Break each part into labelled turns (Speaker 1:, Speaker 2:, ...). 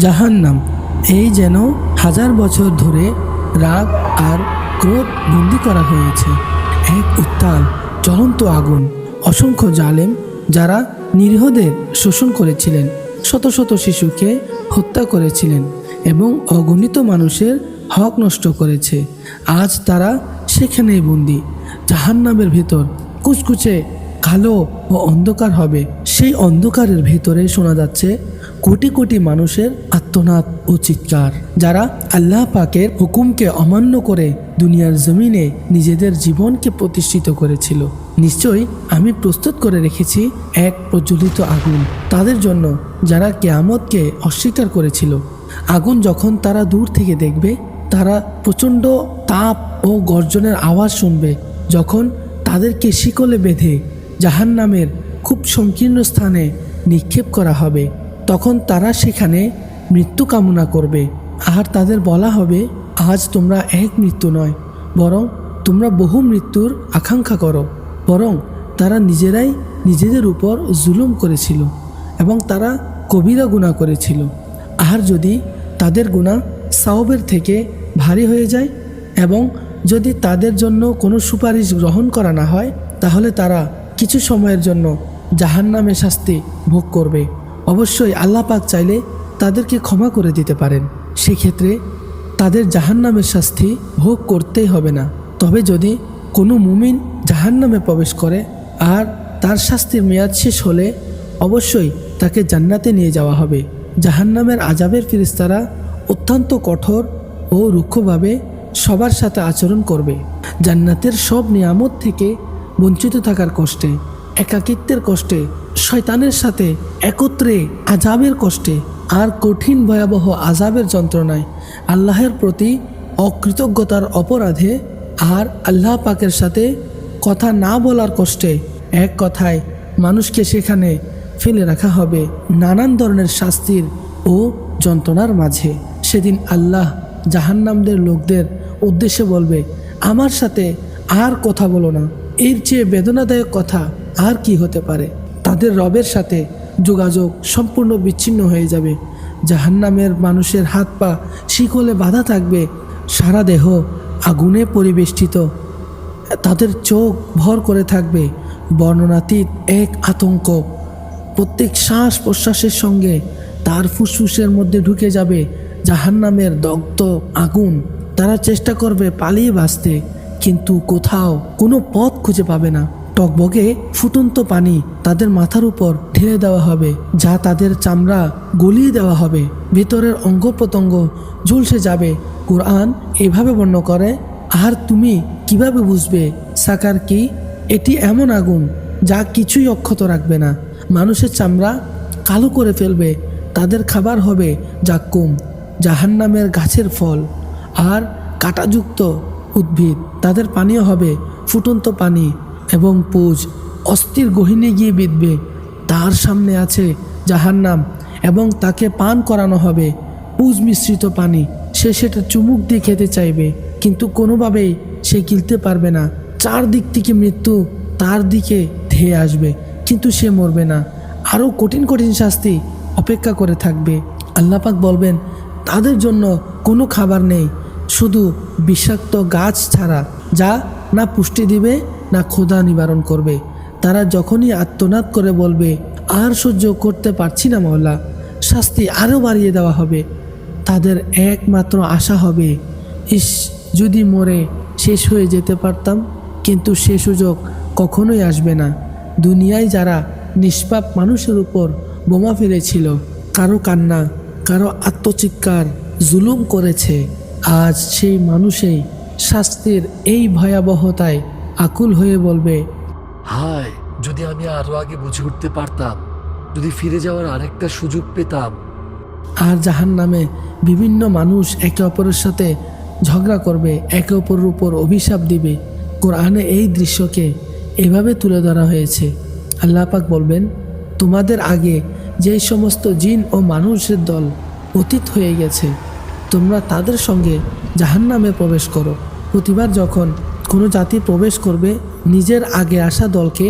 Speaker 1: জাহান্নাম। এই যেন হাজার বছর ধরে রাগ আর ক্রোধ বন্দি করা হয়েছে। এক উত্তাল জ্বলন্ত আগুন, অসংখ্য জালেম যারা নিরীহদের শোষণ করেছিলেন, শত শত শিশুকে হত্যা করেছিলেন এবং অগণিত মানুষের হক নষ্ট করেছে। আজ তারা সেখানেই বন্দি। জাহান্নামের ভেতর কুচকুচে কালো ও অন্ধকার হবে। সেই অন্ধকারের ভেতরে শোনা যাচ্ছে কোটি কোটি মানুষের আত্মনাদ ও চিৎকার, যারা আল্লাহ পাকের হুকুমকে অমান্য করে দুনিয়ার জমিনে নিজেদের জীবনকে প্রতিষ্ঠিত করেছিল। নিশ্চয়ই আমি প্রস্তুত করে রেখেছি এক প্রজ্বলিত আগুন তাদের জন্য, যারা কেয়ামতকে অস্বীকার করেছিল। আগুন যখন তারা দূর থেকে দেখবে, তারা প্রচণ্ড তাপ ও গর্জনের আওয়াজ শুনবে, যখন তাদেরকে শিকলে বেঁধে জাহান নামের খুব সংকীর্ণ স্থানে নিক্ষেপ করা হবে। তখন তারা সেখানে মৃত্যু কামনা করবে। আর তাদের বলা হবে, আজ তোমরা এক মৃত্যু নয়, বরং তোমরা বহু মৃত্যুর আকাঙ্ক্ষা করো। বরং তারা নিজেরাই নিজেদের উপর জুলুম করেছিল এবং তারা কবিরা গুণা করেছিল। আর যদি তাদের গুণা সাওবের থেকে ভারী হয়ে যায় এবং যদি তাদের জন্য কোনো সুপারিশ গ্রহণ করা না হয়, তাহলে তারা কিছু সময়ের জন্য জাহান্নামে শাস্তি ভোগ করবে। অবশ্যই আল্লাহ পাক চাইলে তাদেরকে ক্ষমা করে দিতে পারেন। সেক্ষেত্রে তাদের জাহান্নামের শাস্তি ভোগ করতেই হবে না। তবে যদি কোনো মুমিন জাহান্নামে প্রবেশ করে আর তার শাস্তির মেয়াদ শেষ হলে অবশ্যই তাকে জান্নাতে নিয়ে যাওয়া হবে। জাহান্নামের আজাবের ফিরিস্তারা অত্যন্ত কঠোর ও রুক্ষভাবে সবার সাথে আচরণ করবে। জান্নাতের সব নিয়ামত থেকে বঞ্চিত থাকার কষ্টে, একাকিত্বের কষ্টে শয়তানের সাথে একত্রে আজাবের কষ্টে, আর কঠিন ভয়াবহ আজাবের যন্ত্রণায় আল্লাহের প্রতি অকৃতজ্ঞতার অপরাধে, আর আল্লাহ পাকের সাথে কথা না বলার কষ্টে এক কথায় মানুষকে সেখানে ফেলে রাখা হবে নানান ধরনের শাস্তির ও যন্ত্রণার মাঝে। সেদিন আল্লাহ জাহান্নামদের লোকদের উদ্দেশ্যে বলবে, আমার সাথে আর কথা বলো না। এর চেয়ে বেদনাদায়ক কথা আর কি হতে পারে? তাদের রবের সাথে যোগাযোগ সম্পূর্ণ বিচ্ছিন্ন হয়ে যাবে। জাহান্নামের মানুষের হাত পা শিকলে বাধা থাকবে। সারা দেহ আগুনে পরিবেষ্টিত। তাদের চোখ ভর করে থাকবে। বর্ণনাতীত এক, আতঙ্ক। প্রত্যেক শ্বাস প্রশ্বাসের সঙ্গে তার ফুসফুসের মধ্যে ঢুকে যাবে জাহান্নামের দগ্ধ আগুন। তারা চেষ্টা করবে পালিয়ে বাঁচতে, কিন্তু কোথাও কোনো পথ খুঁজে পাবে না। টকবগে ফুটন্ত পানি তাদের মাথার উপর ঢেলে দেওয়া হবে, যা তাদের চামড়া গলিয়ে দেওয়া হবে। ভেতরের অঙ্গ প্রত্যঙ্গ ঝুলসে যাবে। কোরআন এভাবে বর্ণ করে, আর তুমি কীভাবে বুঝবে, সাকার কি? এটি এমন আগুন যা কিছুই অক্ষত রাখবে না। মানুষের চামড়া কালো করে ফেলবে, তাদের খাবার হবে জাক্কুম জাহান্নামের গাছের ফল। আর কাঁটাযুক্ত উদ্ভিদ, তাদের পানীয় হবে ফুটন্ত পানি। এবং পুজ অস্থির গহিনে গিয়ে বিঁধবে। তার সামনে আছে জাহান্নাম এবং তাকে পান করানো হবে। পুজ মিশ্রিত পানি, সে সেটা চুমুক দিয়ে খেতে চাইবে, কিন্তু কোনোভাবেই সে গিলতে পারবে না। চারদিক থেকে মৃত্যু তার দিকে ধেয়ে আসবে, কিন্তু সে মরবে না। আরও কঠিন কঠিন শাস্তি অপেক্ষা করে থাকবে। আল্লাপাক বলবেন, তাদের জন্য কোনো খাবার নেই, শুধু বিষাক্ত গাছ ছাড়া, যা না পুষ্টি দিবে না ক্ষুধা নিবারণ করবে। তারা যখনই আত্মনাদ করে বলবে, আর সহ্য করতে পারছি না মহল্লা শাস্তি আরও বাড়িয়ে দেওয়া হবে। তাদের একমাত্র আশা হবে, ইস, যদি মরে শেষ হয়ে যেতে পারতাম, কিন্তু সে সুযোগ কখনোই আসবে না। দুনিয়ায় যারা নিষ্পাপ মানুষের উপর বোমা ফেলেছিল, কারও কান্না, কারও আত্মচিৎকার জুলুম করেছে, আজ সেই মানুষেই শাস্তির এই ভয়াবহতায় আকুল হয়ে বলবে
Speaker 2: হায় যদি আমি আরও আগে বুঝে উঠতে পারতাম যদি ফিরে যাওয়ার আরেকটা সুযোগ পেতাম।
Speaker 1: আর জাহান নামে বিভিন্ন মানুষ একে অপরের সাথে ঝগড়া করবে একে অপরের উপর অভিশাপ দিবে। কোরআনে এই দৃশ্যকে এভাবে তুলে ধরা হয়েছে। আল্লাহ পাক বলবেন তোমাদের আগে যে সমস্ত জিন ও মানুষের দল অতীত হয়ে গেছে তোমরা তাদের সঙ্গে জাহান্নামে প্রবেশ করো। প্রতিবার যখন কোনো জাতি প্রবেশ করবে নিজের আগে আসা দলকে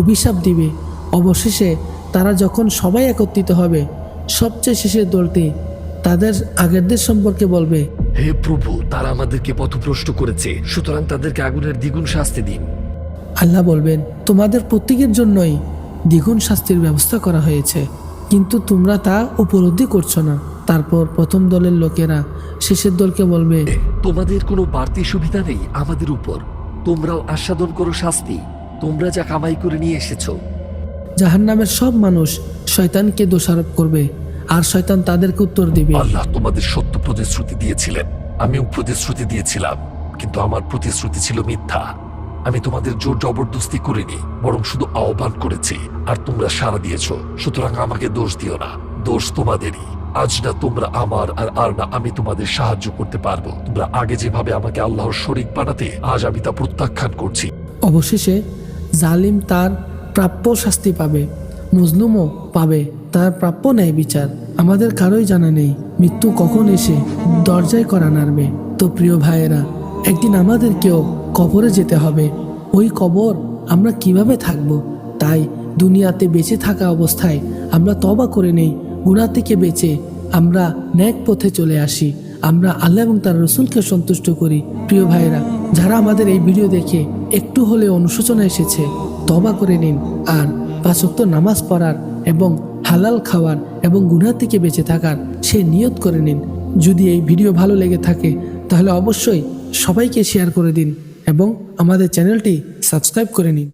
Speaker 1: অভিশাপ দিবে। অবশেষে তারা যখন সবাই একত্রিত হবে সবচেয়ে শেষের দলটি তাদের আগেরদের সম্পর্কে বলবে।
Speaker 2: হে প্রভু তারা আমাদেরকে পথভ্রষ্ট করেছে সুতরাং তাদেরকে আগুনের দ্বিগুণ শাস্তি দিন।
Speaker 1: আল্লাহ বলবেন তোমাদের প্রত্যেকের জন্যই দ্বিগুণ শাস্তির ব্যবস্থা করা হয়েছে কিন্তু তোমরা তা উপলব্ধি করছ না। তারপর প্রথম দলের লোকেরা শেষের দলকে বলবে
Speaker 2: তোমাদের কোনো বাড়তি সুবিধা নেই আমাদের উপর। তোমরাও আস্বাদন করো শাস্তি। তোমরা যা কামাই করে নিয়ে এসেছ।
Speaker 1: জাহান্নামের সব মানুষ শয়তানকে দোষারোপ করবে আর শয়তান তাদেরকে উত্তর দিবে।
Speaker 2: আল্লাহ তোমাদের সত্য প্রতিশ্রুতি দিয়েছিলেন। আমিও প্রতিশ্রুতি দিয়েছিলাম কিন্তু আমার প্রতিশ্রুতি ছিল মিথ্যা। আমি তোমাদের জোর জবরদস্তি করিনি বরং শুধু আহ্বান করেছি। আর তোমরা সাড়া দিয়েছ। সুতরাং আমাকে দোষ দিও না। দোষ তোমাদেরই। আজ না তোমরা আমার আর আর না আমি তোমাদের সাহায্য করতে পারব। তোমরা আগে যেভাবে আমাকে আল্লাহর শরিক বানাতে, আজ আমি তা প্রত্যাখ্যান করছি।
Speaker 1: অবশেষে জালিম তার প্রাপ্য শাস্তি পাবে, মজলুমও পাবে তার প্রাপ্য ন্যায় বিচার। আমাদের কারোই জানা নেই, মৃত্যু কখন এসে দরজায় করা নাড়বে। তো প্রিয় ভাইয়েরা, একদিন আমাদেরকেও কবরে যেতে হবে। ওই কবর আমরা কীভাবে থাকব? তাই দুনিয়াতে বেঁচে থাকা অবস্থায় আমরা তবা করে নেই গুণা থেকে বেঁচে আমরা ন্যাক পথে চলে আসি। আমরা আল্লাহ এবং তার রসুলকে সন্তুষ্ট করি। প্রিয় ভাইয়েরা, যারা আমাদের এই ভিডিও দেখে একটু হলে অনুশোচনা এসেছে তবা করে নিন আর পাঁচক্ত নামাজ পড়ার এবং হালাল খাওয়ার এবং গুণা থেকে বেঁচে থাকার সে নিয়ত করে নিন। যদি এই ভিডিও ভালো লেগে থাকে, তাহলে অবশ্যই সবাইকে শেয়ার করে দিন এবং আমাদের চ্যানেলটি সাবস্ক্রাইব করে নিন।